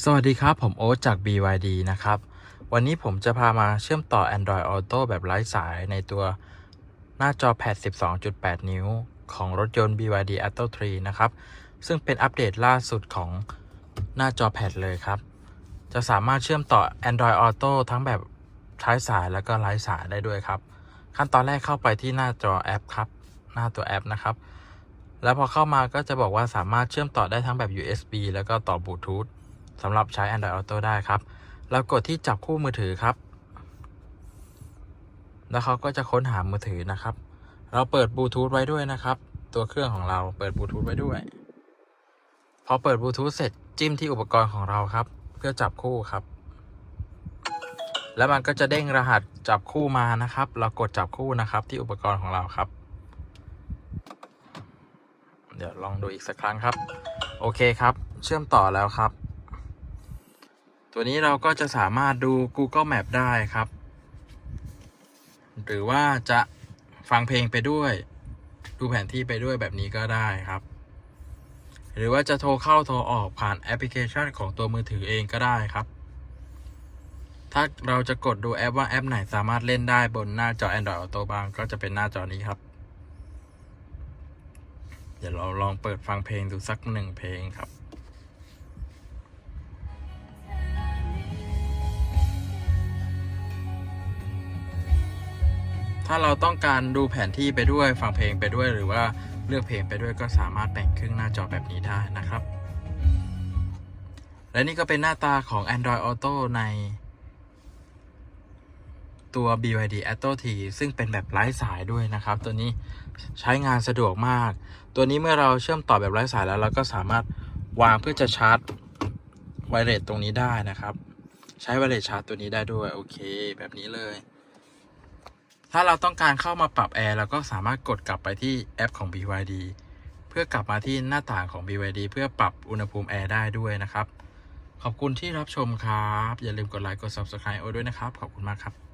สวัสดีครับ ผมโอ๊ตจาก BYD นะครับ วันนี้ผมจะพามาเชื่อมต่อ Android Auto แบบไร้สายในตัวหน้าจอแพด 12.8 นิ้ว ของรถยนต์ BYD Atto 3 นะครับ ซึ่งเป็นอัปเดตล่าสุดของหน้าจอแพดเลยครับ จะสามารถเชื่อมต่อ Android Auto ทั้งแบบใช้สายแล้วก็ไร้สายได้ด้วยครับ ขั้นตอนแรกเข้าไปที่หน้าจอแอปครับ หน้าตัวแอปนะครับ แล้วพอเข้ามาก็จะบอกว่าสามารถเชื่อมต่อได้ทั้งแบบ USB แล้วก็ต่อบลูทูธ สำหรับใช้ Android Auto ได้ครับ แล้วกดที่จับคู่มือถือครับ แล้วเขาก็จะค้นหามือถือนะครับ เราเปิดบลูทูธไว้ด้วยนะครับ ตัวเครื่องของเราเปิดบลูทูธไว้ด้วย พอเปิดบลูทูธเสร็จจิ้มที่อุปกรณ์ของเราครับ เพื่อจับคู่ครับ แล้วมันก็จะเด้งรหัสจับคู่มานะครับ เรากดจับคู่นะครับที่อุปกรณ์ของเราครับ เดี๋ยวลองดูอีกสักครั้งครับ โอเคครับ เชื่อมต่อแล้วครับ ตัวนี้เราก็จะสามารถดู Google Map ได้ครับ หรือว่าจะฟังเพลงไปด้วย ดูแผนที่ไปด้วยแบบนี้ก็ได้ครับ หรือว่าจะโทรเข้าโทรออกผ่านแอปพลิเคชันของตัวมือถือเองก็ได้ครับ ถ้าเราจะกดดูแอปว่าแอปไหนสามารถเล่นได้บนหน้าจอ Android Auto บ้างก็จะเป็นหน้าจอนี้ครับ เดี๋ยวเราลองเปิดฟังเพลงดูสักหนึ่งเพลงครับ ถ้าเราต้องการดูแผนที่ไปด้วยฟังเพลงไปด้วย หรือว่าเลือกเพลงไปด้วยก็สามารถแบ่งครึ่งหน้าจอแบบนี้ได้นะครับ และนี่ก็เป็นหน้าตาของ Android Auto ในตัว BYD Atto T ซึ่งเป็นแบบไร้สายด้วยนะครับ ตัวนี้ใช้งานสะดวกมาก ตัวนี้เมื่อเราเชื่อมต่อแบบไร้สายแล้ว เราก็สามารถวางเพื่อจะชาร์จไวเลสตรงนี้ได้นะครับ ใช้ไวเลสชาร์จตัวนี้ได้ด้วย โอเค แบบนี้เลย ถ้าเราต้องการเข้ามาปรับแอร์เราก็สามารถกดกลับไปที่แอปของ BYD เพื่อกลับมาที่หน้าต่างของ BYD เพื่อปรับอุณหภูมิแอร์ได้ด้วยนะครับ ขอบคุณที่รับชมครับ อย่าลืมกดไลค์กด Subscribe โอด้วยนะครับ ขอบคุณมากครับ